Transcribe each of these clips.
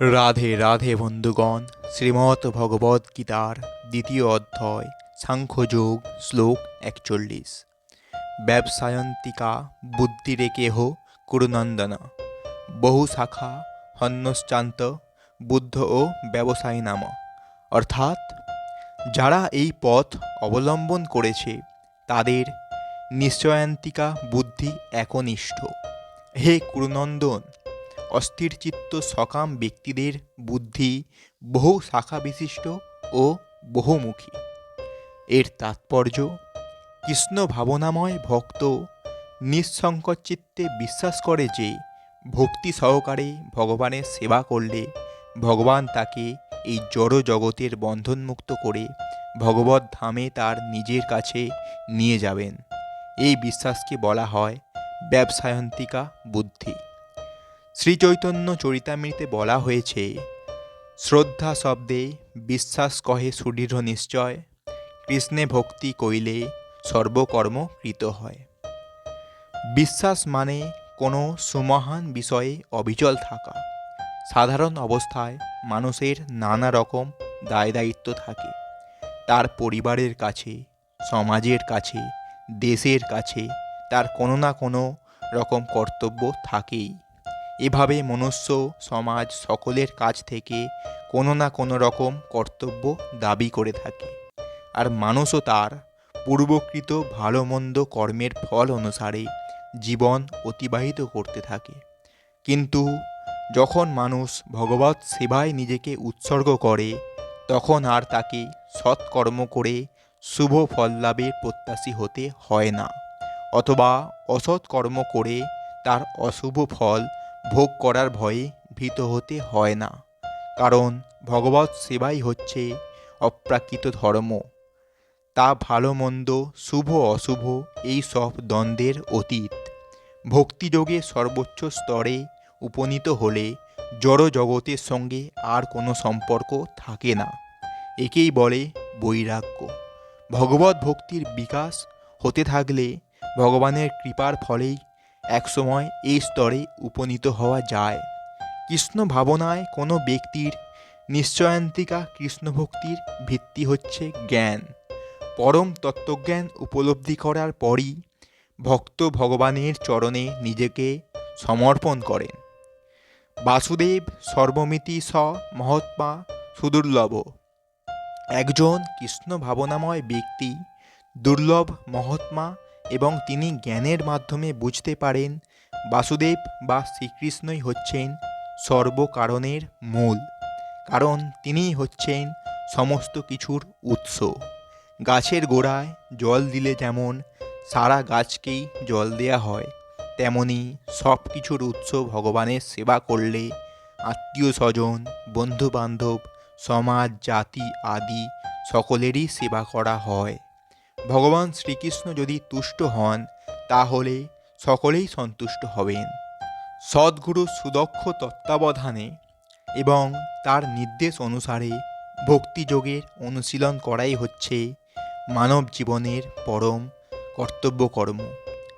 রাধে রাধে বন্ধুগণ, শ্রীমৎ ভগবদ গীতার দ্বিতীয় অধ্যায়, সাংখ্যযোগ, শ্লোক একচল্লিশ। ব্যবসায়ন্তিকা বুদ্ধিরে কেহ কুরুনন্দন। বহু শাখা হন্যশ্চান্ত বুদ্ধ ও ব্যবসায়ী নাম। অর্থাৎ, যারা এই পথ অবলম্বন করেছে, তাদের নিশ্চয়ান্তিকা বুদ্ধি একনিষ্ঠ। হে কুরুনন্দন অস্থির চিত্ত সকাম ব্যক্তিদের বুদ্ধি বহু শাখা বিশিষ্ট ও বহুমুখী। এর তাৎপর্য, কৃষ্ণ ভাবনাময় ভক্ত নিঃসংকট চিত্তে বিশ্বাস করে যে ভক্তি সহকারে ভগবানের সেবা করলে ভগবান তাকে এই জড় জগতের বন্ধনমুক্ত করে ভগবত ধামে তার নিজের কাছে নিয়ে যাবেন। এই বিশ্বাসকে বলা হয় ব্যবসায়ন্তিকা বুদ্ধি। শ্রীচৈতন্য চরিতামৃতে বলা হয়েছে, শ্রদ্ধা শব্দে বিশ্বাস কহে সুদৃঢ় নিশ্চয়, কৃষ্ণে ভক্তি কইলে সর্বকর্ম কৃত হয়। বিশ্বাস মানে কোনো সুমহান বিষয়ে অবিচল থাকা। সাধারণ অবস্থায় মানুষের নানা রকম দায় দায়িত্ব থাকে। তার পরিবারের কাছে, সমাজের কাছে, দেশের কাছে তার কোনো না কোনো রকম কর্তব্য থাকেই। এভাবে মনুষ্য সমাজ সকলের কাছ থেকে কোনো না কোনো রকম কর্তব্য দাবি করে থাকে। আর মানুষও তার পূর্বকৃত ভালো মন্দ কর্মের ফল অনুসারে জীবন অতিবাহিত করতে থাকে। কিন্তু যখন মানুষ ভগবত সেবায় নিজেকে উৎসর্গ করে, তখন আর তাকে সৎকর্ম করে শুভ ফল লাভের প্রত্যাশী হতে হয় না, অথবা অসৎ কর্ম করে তার অশুভ ফল ভোগ করার ভয়ে ভীত হতে হয় না, কারণ ভগবৎ সেবাই হচ্ছে অপ্রাকৃত ধর্ম। তা ভালো মন্দ, শুভ অশুভ, এই সব দ্বন্দ্বের অতীত। ভক্তিযোগে সর্বোচ্চ স্তরে উপনীত হলে জড় জগতের সঙ্গে আর কোনো সম্পর্ক থাকে না। একেই বলে বৈরাগ্য। ভগবত ভক্তির বিকাশ হতে থাকলে ভগবানের কৃপার ফলেই একসময় এই স্তরে উপনীত হওয়া যায়। কৃষ্ণ ভাবনায় কোনো ব্যক্তির নিশ্চয়ান্তিকা কৃষ্ণভক্তির ভিত্তি হচ্ছে জ্ঞান। পরম তত্ত্বজ্ঞান উপলব্ধি করার পরই ভক্ত ভগবানের চরণে নিজেকে সমর্পণ করেন। বাসুদেব সর্বমিতি স মহাত্মা সুদুর্লভ। একজন কৃষ্ণ ভাবনাময় ব্যক্তি দুর্লভ মহাত্মা এবং তিনি জ্ঞানের মাধ্যমে বুঝতে পারেন, বাসুদেব বা শ্রীকৃষ্ণই হচ্ছেন সর্বকারণের মূল, কারণ তিনিই হচ্ছেন সমস্ত কিছুর উৎস। গাছের গোড়ায় জল দিলে যেমন সারা গাছকেই জল দেয়া হয়, তেমনি সব কিছুর উৎস ভগবানের সেবা করলে আত্মীয় স্বজন বন্ধুবান্ধব, সমাজ, জাতি, আদি সকলেরই সেবা করা হয়। ভগবান শ্রীকৃষ্ণ যদি তুষ্ট হন, তাহলে সকলেই সন্তুষ্ট হবেন। সদ্গুরু সুদক্ষ তত্ত্বাবধানে এবং তার নির্দেশ অনুসারে ভক্তিযোগের অনুশীলন করাই হচ্ছে মানব জীবনের পরম কর্তব্য কর্তব্যকর্ম।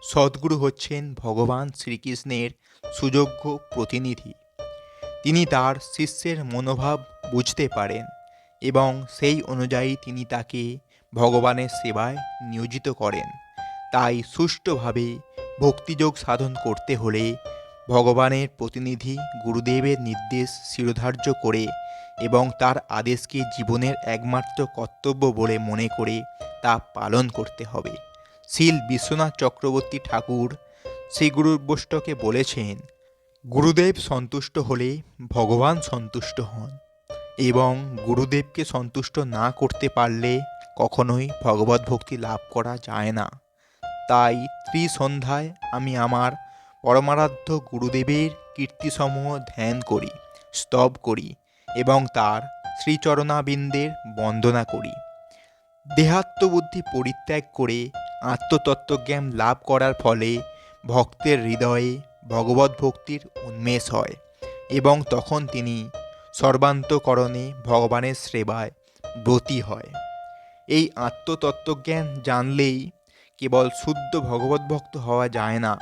সদ্গুরু হচ্ছেন ভগবান শ্রীকৃষ্ণের সুযোগ্য প্রতিনিধি। তিনি তার শিষ্যের মনোভাব বুঝতে পারেন এবং সেই অনুযায়ী তিনি তাকে ভগবানের সেবায় নিয়োজিত করেন। তাই সুষ্ঠুভাবে ভক্তিযোগ সাধন করতে হলে ভগবানের প্রতিনিধি গুরুদেবের নির্দেশ শিরোধার্য করে এবং তার আদেশকে জীবনের একমাত্র কর্তব্য বলে মনে করে তা পালন করতে হবে। শিল বিশ্বনাথ চক্রবর্তী ঠাকুর শ্রী গুরুবৈষ্টকে বলেছেন, গুরুদেব সন্তুষ্ট হলে ভগবান সন্তুষ্ট হন এবং গুরুদেবকে সন্তুষ্ট না করতে পারলে কখনোই ভগবত ভক্তি লাভ করা যায় না। তাই ত্রিসন্ধ্যায় আমি আমার পরমারাধ্য গুরুদেবের কীর্তিসমূহ ধ্যান করি, স্তব করি এবং তার শ্রীচরণাবিন্দের বন্দনা করি। দেহাত্মবুদ্ধি পরিত্যাগ করে আত্মতত্ত্বজ্ঞান লাভ করার ফলে ভক্তের হৃদয়ে ভগবত ভক্তির উন্মেষ হয় এবং তখন তিনি সর্বান্তকরণে ভগবানের সেবায় ব্রতী হয়। এই আত্মতত্ত্বজ্ঞান জানলেই কেবল শুদ্ধ ভগবত ভক্ত হওয়া যায় না।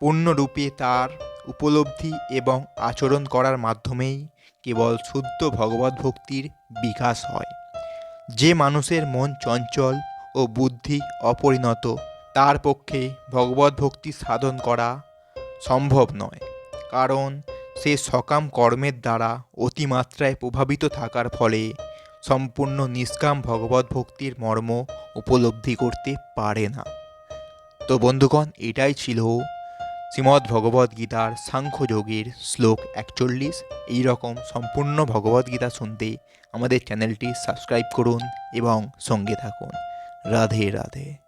পূর্ণরূপে তার উপলব্ধি এবং আচরণ করার মাধ্যমেই কেবল শুদ্ধ ভগবত ভক্তির বিকাশ হয়। যে মানুষের মন চঞ্চল ও বুদ্ধি অপরিণত, তার পক্ষে ভগবত ভক্তি সাধন করা সম্ভব নয়। কারণ সে সকাম কর্মের দ্বারা অতিমাত্রায় প্রভাবিত থাকার ফলে সম্পূর্ণ নিষ্কাম ভগবত ভক্তির মর্ম উপলব্ধি করতে পারে না। তো বন্ধুগণ, এটাই ছিল শ্রীমদ্ ভগবদ গীতার সাংখ্যযোগের শ্লোক একচল্লিশ। এই রকম সম্পূর্ণ ভগবদ গীতা শুনতে আমাদের চ্যানেলটি সাবস্ক্রাইব করুন এবং সঙ্গে থাকুন। রাধে রাধে।